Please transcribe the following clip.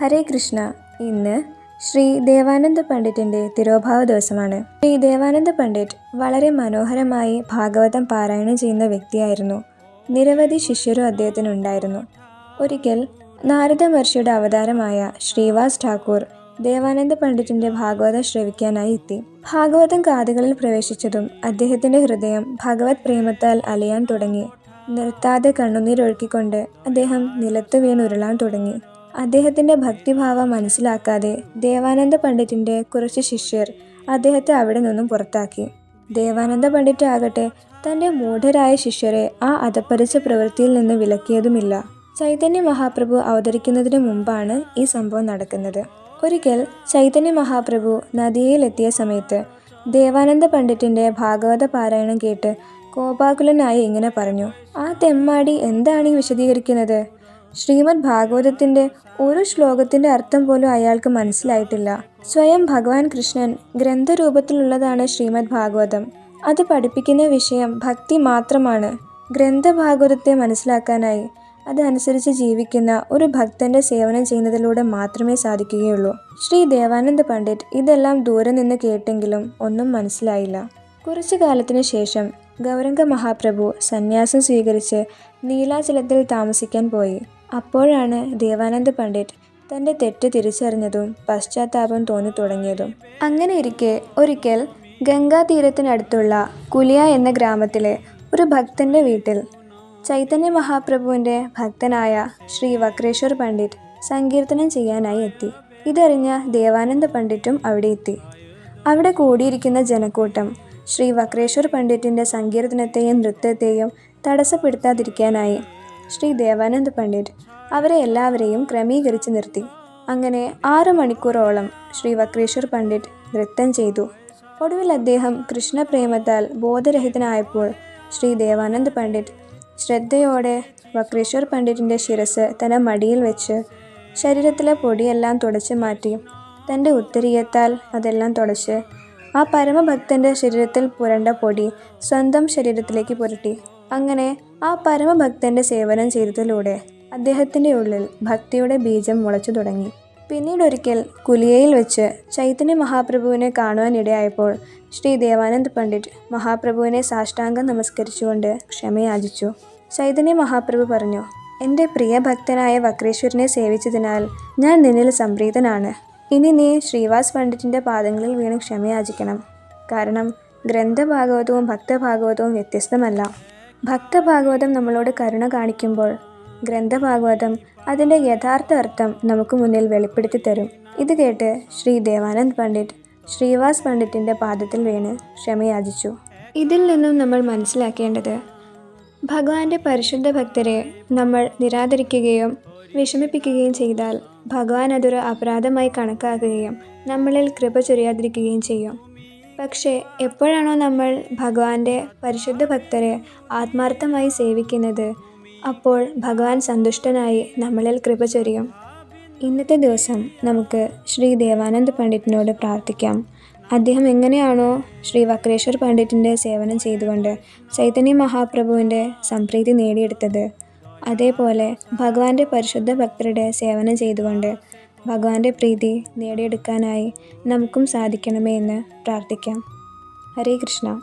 ഹരേ കൃഷ്ണ. ഇന്ന് ശ്രീ ദേവാനന്ദ പണ്ഡിറ്റിന്റെ തിരോഭാവ ദിവസമാണ്. ശ്രീ ദേവാനന്ദ പണ്ഡിറ്റ് വളരെ മനോഹരമായി ഭാഗവതം പാരായണം ചെയ്യുന്ന വ്യക്തിയായിരുന്നു. നിരവധി ശിഷ്യരും അദ്ദേഹത്തിനുണ്ടായിരുന്നു ഒരിക്കൽ നാരദ മഹർഷിയുടെ അവതാരമായ ശ്രീവാസ് ഠാക്കൂർ ദേവാനന്ദ പണ്ഡിറ്റിന്റെ ഭാഗവതം ശ്രവിക്കാനായി എത്തി. ഭാഗവതം കാതുകളിൽ പ്രവേശിച്ചതും അദ്ദേഹത്തിന്റെ ഹൃദയം ഭഗവത് പ്രേമത്താൽ അലയാൻ തുടങ്ങി. നിർത്താതെ കണ്ണുനീരൊഴുക്കിക്കൊണ്ട് അദ്ദേഹം നിലത്ത് വീണുരുളാൻ തുടങ്ങി. അദ്ദേഹത്തിന്റെ ഭക്തിഭാവം മനസ്സിലാക്കാതെ ദേവാനന്ദ പണ്ഡിറ്റിന്റെ കുറച്ച് ശിഷ്യർ അദ്ദേഹത്തെ അവിടെ നിന്നും പുറത്താക്കി. ദേവാനന്ദ പണ്ഡിറ്റ് ആകട്ടെ തന്റെ മൂഢരായ ശിഷ്യരെ ആ അതപ്പരിച്ച പ്രവൃത്തിയിൽ നിന്ന് വിലക്കിയതുമില്ല. ചൈതന്യ മഹാപ്രഭു അവതരിക്കുന്നതിന് മുമ്പാണ് ഈ സംഭവം നടക്കുന്നത്. ഒരിക്കൽ ചൈതന്യ മഹാപ്രഭു നദിയിലെത്തിയ സമയത്ത് ദേവാനന്ദ പണ്ഡിറ്റിന്റെ ഭാഗവത പാരായണം കേട്ട് കോപാകുലനായി ഇങ്ങനെ പറഞ്ഞു ആ തെമ്മാടി എന്താണ് ഈ വിശദീകരിക്കുന്നത്? ശ്രീമദ് ഭാഗവതത്തിന്റെ ഒരു ശ്ലോകത്തിന്റെ അർത്ഥം പോലും അയാൾക്ക് മനസ്സിലായിട്ടില്ല. സ്വയം ഭഗവാൻ കൃഷ്ണൻ ഗ്രന്ഥരൂപത്തിലുള്ളതാണ് ശ്രീമദ് ഭാഗവതം. അത് പഠിപ്പിക്കുന്ന വിഷയം ഭക്തി മാത്രമാണ്. ഗ്രന്ഥഭാഗവതത്തെ മനസ്സിലാക്കാനായി അതനുസരിച്ച് ജീവിക്കുന്ന ഒരു ഭക്തന്റെ സേവനം ചെയ്യുന്നതിലൂടെ മാത്രമേ സാധിക്കുകയുള്ളൂ. ശ്രീ ദേവാനന്ദ പണ്ഡിറ്റ് ഇതെല്ലാം ദൂരെ നിന്ന് കേട്ടെങ്കിലും ഒന്നും മനസ്സിലായില്ല. കുറച്ചു കാലത്തിനു ശേഷം ഗൗരംഗ മഹാപ്രഭു സന്യാസം സ്വീകരിച്ച് നീലാചലത്തിൽ താമസിക്കാൻ പോയി. അപ്പോഴാണ് ദേവാനന്ദ പണ്ഡിറ്റ് തന്റെ തെറ്റ് തിരിച്ചറിഞ്ഞതും പശ്ചാത്താപം തോന്നി തുടങ്ങിയതും അങ്ങനെ ഇരിക്കെ ഒരിക്കൽ ഗംഗാതീരത്തിനടുത്തുള്ള കുലിയ എന്ന ഗ്രാമത്തിലെ ഒരു ഭക്തന്റെ വീട്ടിൽ ചൈതന്യ മഹാപ്രഭുവിന്റെ ഭക്തനായ ശ്രീ വക്രേശ്വർ പണ്ഡിറ്റ് സങ്കീർത്തനം ചെയ്യാനായി എത്തി. ഇതറിഞ്ഞ ദേവാനന്ദ പണ്ഡിറ്റും അവിടെ എത്തി. അവിടെ കൂടിയിരിക്കുന്ന ജനക്കൂട്ടം ശ്രീ വക്രേശ്വർ പണ്ഡിറ്റിന്റെ സങ്കീർത്തനത്തെയും നൃത്തത്തെയും തടസ്സപ്പെടുത്താതിരിക്കാനായി ശ്രീ ദേവാനന്ദ പണ്ഡിറ്റ് അവരെ എല്ലാവരെയും ക്രമീകരിച്ച് നിർത്തി. അങ്ങനെ ആറ് മണിക്കൂറോളം ശ്രീ വക്രേശ്വർ പണ്ഡിറ്റ് നൃത്തം ചെയ്തു. ഒടുവിൽ അദ്ദേഹം കൃഷ്ണപ്രേമത്താൽ ബോധരഹിതനായപ്പോൾ ശ്രീ ദേവാനന്ദ പണ്ഡിറ്റ് ശ്രദ്ധയോടെ വക്രേശ്വർ പണ്ഡിറ്റിന്റെ ശിരസ് തന്റെ മടിയിൽ വെച്ച് ശരീരത്തിലെ പൊടിയെല്ലാം തുടച്ചു മാറ്റി തന്റെ ഉത്തരീയത്താൽ അതെല്ലാം തുടച്ച് ആ പരമഭക്തന്റെ ശരീരത്തിൽ പുരണ്ട പൊടി സ്വന്തം ശരീരത്തിലേക്ക് പുരട്ടി. അങ്ങനെ ആ പരമഭക്തന്റെ സേവനം ചെയ്തതിലൂടെ അദ്ദേഹത്തിന്റെ ഉള്ളിൽ ഭക്തിയുടെ ബീജം മുളച്ചു തുടങ്ങി. പിന്നീടൊരിക്കൽ കുലിയയിൽ വെച്ച് ചൈതന്യ മഹാപ്രഭുവിനെ കാണുവാനിടയായപ്പോൾ ശ്രീ ദേവാനന്ദ് പണ്ഡിറ്റ് മഹാപ്രഭുവിനെ സാഷ്ടാംഗം നമസ്കരിച്ചുകൊണ്ട് ക്ഷമയാചിച്ചു. ചൈതന്യ മഹാപ്രഭു പറഞ്ഞു എന്റെ പ്രിയ ഭക്തനായ വക്രേശ്വരനെ സേവിച്ചതിനാൽ ഞാൻ നിന്നിൽ സംപ്രീതനാണ്. ഇനി നീ ശ്രീവാസ് പണ്ഡിറ്റിന്റെ പാദങ്ങളിൽ വീണ് ക്ഷമയാചിക്കണം. കാരണം ഗ്രന്ഥഭാഗവതവും ഭക്തഭാഗവതവും വ്യത്യസ്തമല്ല. ഭക്തഭാഗവതം നമ്മളോട് കരുണ കാണിക്കുമ്പോൾ ഗ്രന്ഥഭാഗവതം അതിന്റെ യഥാർത്ഥ അർത്ഥം നമുക്ക് മുന്നിൽ വെളിപ്പെടുത്തി തരും. ഇത് കേട്ട് ശ്രീ ദേവാനന്ദ് പണ്ഡിറ്റ് ശ്രീവാസ് പണ്ഡിറ്റിന്റെ പാദത്തിൽ വീണ് ക്ഷമയാചിച്ചു. ഇതിൽ നിന്നും നമ്മൾ മനസ്സിലാക്കേണ്ടത് ഭഗവാന്റെ പരിശുദ്ധ ഭക്തരെ നമ്മൾ നിരാദരിക്കുകയും വിഷമിപ്പിക്കുകയും ചെയ്താൽ ഭഗവാൻ അതൊരു അപരാധമായി കണക്കാക്കുകയും നമ്മളിൽ കൃപ ചൊരിയാതിരിക്കുകയും ചെയ്യും. പക്ഷേ എപ്പോഴാണോ നമ്മൾ ഭഗവാന്റെ പരിശുദ്ധ ഭക്തരെ ആത്മാർത്ഥമായി സേവിക്കുന്നത് അപ്പോൾ ഭഗവാൻ സന്തുഷ്ടനായി നമ്മളിൽ കൃപ ചൊരിയും. ഇന്നത്തെ ദിവസം നമുക്ക് ശ്രീ ദേവാനന്ദ് പണ്ഡിറ്റിനോട് പ്രാർത്ഥിക്കാം. അദ്ദേഹം എങ്ങനെയാണോ ശ്രീ വക്രേശ്വർ പണ്ഡിറ്റിന്റെ സേവനം ചെയ്തുകൊണ്ട് ചൈതന്യ മഹാപ്രഭുവിന്റെ സംപ്രീതി നേടിയെടുത്തത് അതേപോലെ ഭഗവാന്റെ പരിശുദ്ധ ഭക്തരുടെ സേവനം ചെയ്തുകൊണ്ട് ഭഗവാന്റെ പ്രീതി നേടിയെടുക്കാനായി നമുക്കും സാധിക്കണമേ എന്ന് പ്രാർത്ഥിക്കാം. ഹരേ കൃഷ്ണ.